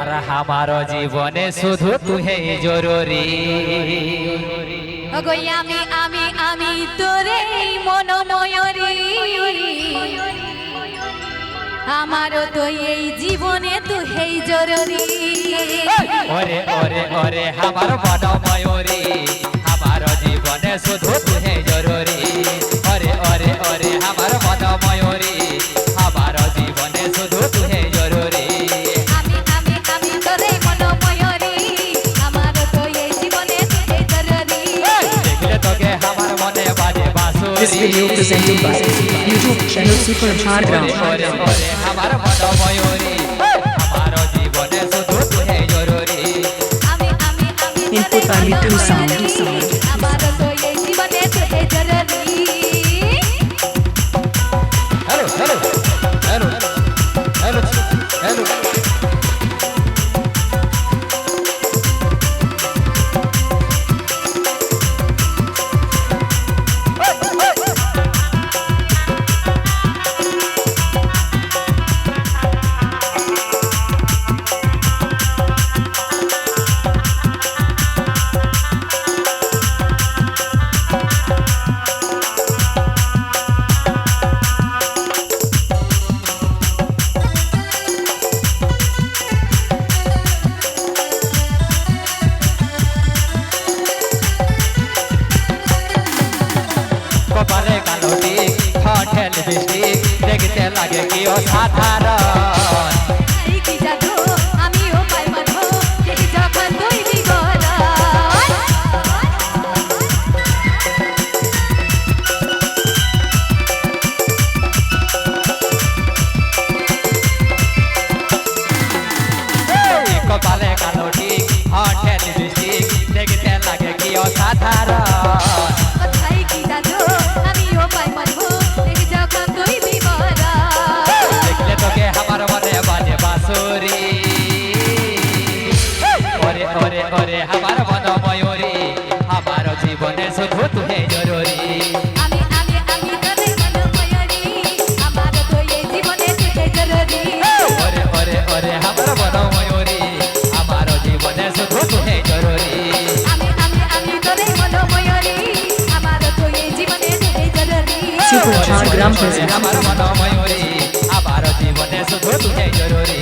আর আমার জীবনে শুধু তুহে জরুরি। আমি আমি আমি তোরে মনোময়ূরী আমারও তো এই জীবনে তু হেই জরুরি। ওরে ওরে ওরে আমার বন This video presented by YouTube channel Super Jhargram. ওরে ওরে আমার বন ময়ূরী আমার জীবনে শুধু তুহে বৃষ্টি দেখতে লাগে কি অসাধারণ। এই ওরে ওরে আমার মন ময়ূরী আমার জীবনে শুধু তুহে জরুরি। আমি আমি আমি তোরে মনোময়ূরী আমার তো এই জীবনে তুই জরুরি। ওরে ওরে ওরে আমার মন ময়ূরী আমার জীবনে শুধু তুহে জরুরি। আমি আমি আমি তোরে মনোময়ূরী আমার মন ময়ূরী আমার জীবনে শুধু তুহে জরুরি।